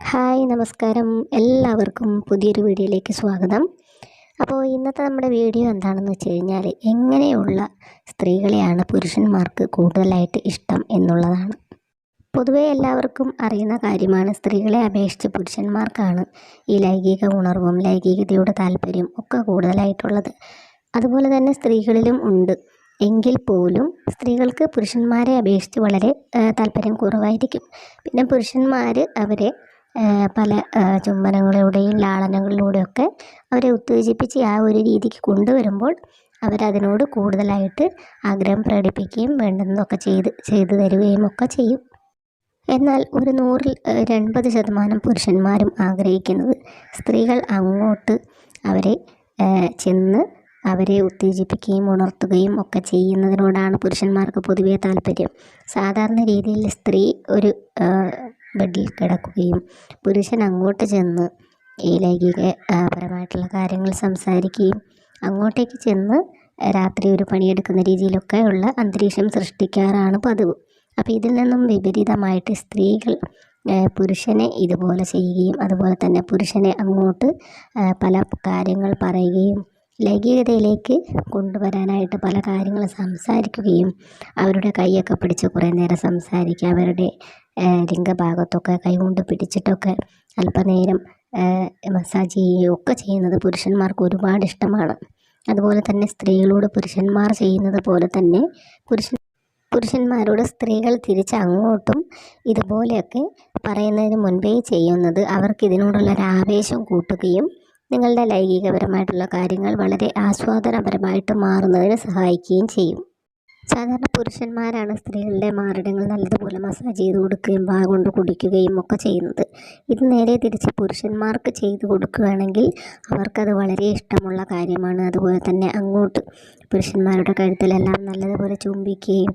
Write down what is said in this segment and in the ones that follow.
Hi നമസ്കാരം. എല്ലാവർക്കും പുതിയൊരു വീഡിയോയിലേക്ക് സ്വാഗതം. അപ്പോൾ ഇന്നത്തെ നമ്മുടെ വീഡിയോ എന്താണെന്ന് വെച്ച് കഴിഞ്ഞാൽ എങ്ങനെയുള്ള സ്ത്രീകളെയാണ് പുരുഷന്മാർക്ക് കൂടുതലായിട്ട് ഇഷ്ടം എന്നുള്ളതാണ്. പൊതുവേ എല്ലാവർക്കും അറിയുന്ന കാര്യമാണ് സ്ത്രീകളെ അപേക്ഷിച്ച് പുരുഷന്മാർക്കാണ് ഈ ലൈംഗിക ഉണർവും ലൈംഗികതയുടെ താല്പര്യം ഒക്കെ കൂടുതലായിട്ടുള്ളത്. അതുപോലെ തന്നെ സ്ത്രീകളിലും ഉണ്ട്. എങ്കിൽ പോലും സ്ത്രീകൾക്ക് പുരുഷന്മാരെ അപേക്ഷിച്ച് വളരെ താല്പര്യം കുറവായിരിക്കും. പിന്നെ പുരുഷന്മാർ അവരെ പല ചുംബനങ്ങളിലൂടെയും ലാളനകളിലൂടെയൊക്കെ അവരെ ഉത്തേജിപ്പിച്ച് ആ ഒരു രീതിക്ക് കൊണ്ടുവരുമ്പോൾ അവരതിനോട് കൂടുതലായിട്ട് ആഗ്രഹം പ്രകടിപ്പിക്കുകയും വേണ്ടുന്നതൊക്കെ ചെയ്ത് ചെയ്തു തരികയും ഒക്കെ ചെയ്യും. എന്നാൽ ഒരു നൂറിൽ എൺപത് ശതമാനം പുരുഷന്മാരും ആഗ്രഹിക്കുന്നത് സ്ത്രീകൾ അങ്ങോട്ട് അവരെ ചെന്ന് അവരെ ഉത്തേജിപ്പിക്കുകയും ഉണർത്തുകയും ഒക്കെ ചെയ്യുന്നതിനോടാണ് പുരുഷന്മാർക്ക് പൊതുവേ താല്പര്യം. സാധാരണ രീതിയിൽ സ്ത്രീ ഒരു ബെഡിൽ കിടക്കുകയും പുരുഷൻ അങ്ങോട്ട് ചെന്ന് ഈ ലൈംഗിക പരമായിട്ടുള്ള കാര്യങ്ങൾ സംസാരിക്കുകയും അങ്ങോട്ടേക്ക് ചെന്ന് രാത്രി ഒരു പണിയെടുക്കുന്ന രീതിയിലൊക്കെ ഉള്ള അന്തരീക്ഷം സൃഷ്ടിക്കാറാണ് പതിവ്. അപ്പോൾ ഇതിൽ നിന്നും വിപരീതമായിട്ട് സ്ത്രീകൾ പുരുഷനെ ഇതുപോലെ ചെയ്യുകയും അതുപോലെ തന്നെ പുരുഷനെ അങ്ങോട്ട് പല കാര്യങ്ങൾ പറയുകയും ലൈംഗികതയിലേക്ക് കൊണ്ടുവരാനായിട്ട് പല കാര്യങ്ങളും സംസാരിക്കുകയും അവരുടെ കൈയൊക്കെ പിടിച്ച് കുറേ നേരം സംസാരിക്കുക അവരുടെ ലിംഗഭാഗത്തൊക്കെ കൈകൊണ്ട് പിടിച്ചിട്ടൊക്കെ അല്പനേരം മസാജ് ചെയ്യുകയും ഒക്കെ ചെയ്യുന്നത് പുരുഷന്മാർക്ക് ഒരുപാട് ഇഷ്ടമാണ്. അതുപോലെ തന്നെ സ്ത്രീകളോട് പുരുഷന്മാർ ചെയ്യുന്നത് പോലെ തന്നെ പുരുഷൻ പുരുഷന്മാരോട് സ്ത്രീകൾ തിരിച്ച് അങ്ങോട്ടും ഇതുപോലെയൊക്കെ പറയുന്നതിന് മുൻപേ ചെയ്യുന്നത് അവർക്ക് ഇതിനോടുള്ള ഒരു ആവേശം കൂട്ടുകയും നിങ്ങളുടെ ലൈംഗികപരമായിട്ടുള്ള കാര്യങ്ങൾ വളരെ ആസ്വാദനപരമായിട്ട് മാറുന്നതിന് സഹായിക്കുകയും ചെയ്യും. സാധാരണ പുരുഷന്മാരാണ് സ്ത്രീകളുടെ മാറിടങ്ങൾ നല്ലതുപോലെ മസാജ് ചെയ്ത് കൊടുക്കുകയും വാ കൊണ്ട് കുടിക്കുകയും ഒക്കെ ചെയ്യുന്നത്. ഇത് നേരെ തിരിച്ച് പുരുഷന്മാർക്ക് ചെയ്ത് കൊടുക്കുകയാണെങ്കിൽ അവർക്കത് വളരെ ഇഷ്ടമുള്ള കാര്യമാണ്. അതുപോലെ തന്നെ അങ്ങോട്ട് പുരുഷന്മാരുടെ കഴുത്തിലെല്ലാം നല്ലതുപോലെ ചുംബിക്കുകയും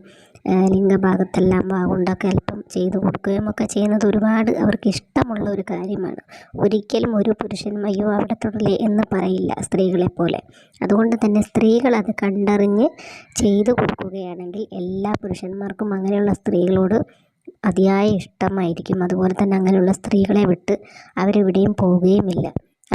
ലിംഗഭാഗത്തെല്ലാം വാ കൊണ്ടൊക്കെ അല്പം ചെയ്തു കൊടുക്കുകയും ഒക്കെ ചെയ്യുന്നത് ഒരുപാട് അവർക്ക് ഇഷ്ടമുള്ള ഒരു കാര്യമാണ്. ഒരിക്കലും ഒരു പുരുഷൻ അയ്യോ അവിടെ തൊടലേ എന്ന് പറയില്ല സ്ത്രീകളെ പോലെ. അതുകൊണ്ട് തന്നെ സ്ത്രീകൾ അത് കണ്ടറിഞ്ഞ് ചെയ്തു കൊടുക്കുകയാണെങ്കിൽ എല്ലാ പുരുഷന്മാർക്കും അങ്ങനെയുള്ള സ്ത്രീകളോട് അതിയായ ഇഷ്ടമായിരിക്കും. അതുപോലെ തന്നെ അങ്ങനെയുള്ള സ്ത്രീകളെ വിട്ട് അവരെവിടെയും പോവുകയുമില്ല.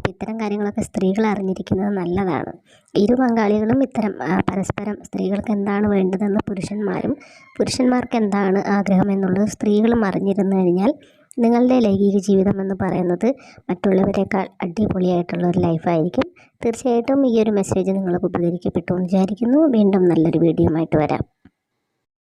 അപ്പോൾ ഇത്തരം കാര്യങ്ങളൊക്കെ സ്ത്രീകൾ അറിഞ്ഞിരിക്കുന്നത് നല്ലതാണ്. ഇരു പങ്കാളികളും ഇത്തരം പരസ്പരം സ്ത്രീകൾക്ക് എന്താണ് വേണ്ടതെന്ന് പുരുഷന്മാരും പുരുഷന്മാർക്ക് എന്താണ് ആഗ്രഹം എന്നുള്ളത് സ്ത്രീകളും അറിഞ്ഞിരുന്നു കഴിഞ്ഞാൽ നിങ്ങളുടെ ലൈംഗിക ജീവിതം എന്ന് പറയുന്നത് മറ്റുള്ളവരെക്കാൾ അടിപൊളിയായിട്ടുള്ള ഒരു ലൈഫായിരിക്കും തീർച്ചയായിട്ടും ഈ ഒരു മെസ്സേജ് നിങ്ങൾക്ക് ഉപകരിക്കപ്പെട്ടു എന്ന് വിചാരിക്കുന്നു. വീണ്ടും നല്ലൊരു വീഡിയോ ആയിട്ട് വരാം.